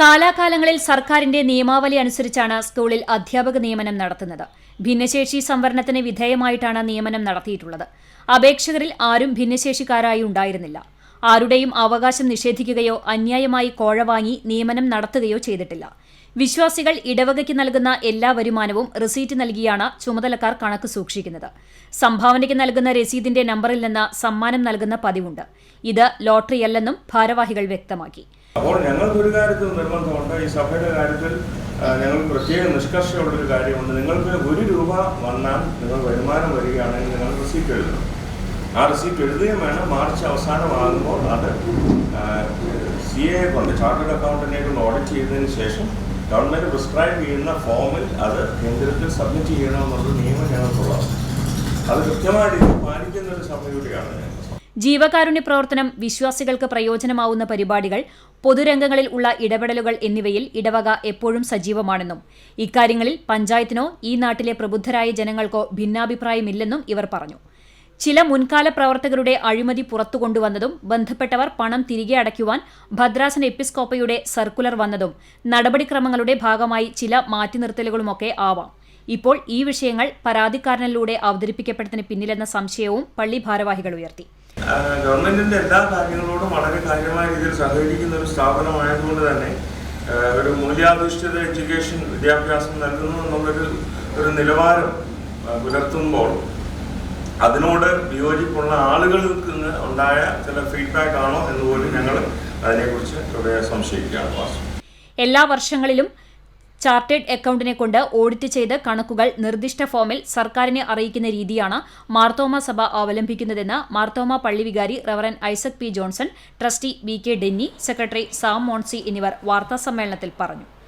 കാലാകാലങ്ങളിൽ സർക്കാരിന്റെ നിയമാവലി അനുസരിച്ചാണ് സ്കൂളിൽ അധ്യാപക നിയമനം നടത്തുന്നത്. ഭിന്നശേഷി സംവരണത്തിന് വിധേയമായിട്ടാണ് നിയമനം നടത്തിയിട്ടുള്ളത്. അപേക്ഷകരിൽ ആരും ഭിന്നശേഷിക്കാരായി ഉണ്ടായിരുന്നില്ല. ആരുടെയും അവകാശം നിഷേധിക്കുകയോ അന്യായമായി കോഴ വാങ്ങി നിയമനം നടത്തുകയോ ചെയ്തിട്ടില്ല. വിശ്വാസികൾ ഇടവകയ്ക്ക് നൽകുന്ന എല്ലാ വരുമാനവും റെസീറ്റ് നൽകിയാണ് ചുമതലക്കാർ കണക്ക് സൂക്ഷിക്കുന്നത്. സംഭാവനയ്ക്ക് നൽകുന്ന രസീതിന്റെ നമ്പറിൽ നിന്ന് സമ്മാനം നൽകുന്ന പതിവുണ്ട്. ഇത് ലോട്ടറിയല്ലെന്നും ഭാരവാഹികൾ വ്യക്തമാക്കി. അപ്പോൾ ഞങ്ങൾക്ക് ഒരു കാര്യത്തിൽ നിർബന്ധമുണ്ട്. ഈ സഭയുടെ കാര്യത്തിൽ ഞങ്ങൾക്ക് പ്രത്യേക നിഷ്കർഷയുള്ളൊരു കാര്യമുണ്ട്. നിങ്ങൾക്ക് ഒരു രൂപ വന്നാൽ നിങ്ങൾ വരുമാനം വരികയാണെങ്കിൽ നിങ്ങൾ റിസീപ്റ്റ് എഴുതണം. ആ റിസീപ്റ്റ് എഴുതുകയും വേണം. മാർച്ച് അവസാനമാകുമ്പോൾ അത് സി എ കൊണ്ട് ചാർട്ടേഡ് അക്കൗണ്ടന്റിനെ കൊണ്ട് ഓഡിറ്റ് ചെയ്തതിന് ശേഷം ഗവൺമെന്റ് പ്രിസ്ക്രൈബ് ചെയ്യുന്ന ഫോമിൽ അത് കേന്ദ്രത്തിൽ സബ്മിറ്റ് ചെയ്യണമെന്നുള്ള നിയമം ഞങ്ങൾക്കുള്ളതാണ്. അത് കൃത്യമായ രീതിയിൽ പാലിക്കുന്ന ഒരു സഭയുടെയാണ് ഞങ്ങൾ. ജീവകാരുണ്യ പ്രവർത്തനം വിശ്വാസികൾക്ക് പ്രയോജനമാവുന്ന പരിപാടികൾ പൊതുരംഗങ്ങളിൽ ഉള്ള ഇടപെടലുകൾ എന്നിവയിൽ ഇടവക എപ്പോഴും സജീവമാണെന്നും ഇക്കാര്യങ്ങളിൽ പഞ്ചായത്തിനോ ഈ നാട്ടിലെ പ്രബുദ്ധരായ ജനങ്ങൾക്കോ ഭിന്നാഭിപ്രായമില്ലെന്നും ഇവർ പറഞ്ഞു. ചില മുൻകാല പ്രവർത്തകരുടെ അഴിമതി പുറത്തുകൊണ്ടുവന്നതും ബന്ധപ്പെട്ടവർ പണം തിരികെ അടയ്ക്കുവാൻ ഭദ്രാസന എപ്പിസ്കോപ്പയുടെ സർക്കുലർ വന്നതും നടപടിക്രമങ്ങളുടെ ഭാഗമായി ചില മാറ്റിനിർത്തലുകളുമൊക്കെ ആവാം. ഇപ്പോൾ ഈ വിഷയങ്ങൾ പരാതിക്കാരനിലൂടെ അവതരിപ്പിക്കപ്പെട്ടതിന് പിന്നിലെന്ന സംശയവും പള്ളി ഭാരവാഹികൾ ഉയർത്തി. ഗവൺമെന്റിന്റെ എല്ലാ കാര്യങ്ങളോടും വളരെ കാര്യമായ രീതിയിൽ സഹകരിക്കുന്ന ഒരു സ്ഥാപനമായതുകൊണ്ട് തന്നെ ഒരു മൂല്യാധിഷ്ഠിത എഡ്യൂക്കേഷൻ വിദ്യാഭ്യാസം നൽകുന്നു എന്നുള്ളൊരു ഒരു നിലവാരം പുലർത്തുമ്പോൾ അതിനോട് വിയോജിപ്പുള്ള ആളുകൾക്ക് ഉണ്ടായ ചില ഫീഡ്ബാക്ക് ആണോ എന്ന് പോലും ഞങ്ങൾ അതിനെക്കുറിച്ച് സംശയിക്കുകയാണ് എല്ലാ വർഷങ്ങളിലും ചാർട്ടേഡ് അക്കൌണ്ടിനെ കൊണ്ട് ഓഡിറ്റ് ചെയ്ത് കണക്കുകൾ നിർദ്ദിഷ്ട ഫോമിൽ സർക്കാരിനെ അറിയിക്കുന്ന രീതിയാണ് മാർത്തോമ സഭ അവലംബിക്കുന്നതെന്ന് Marthoma പള്ളിവികാരി reverend Isaac P Johnson trustee B K Denny secretary Sam Monsy എന്നിവർ വാർത്താസമ്മേളനത്തിൽ പറഞ്ഞു.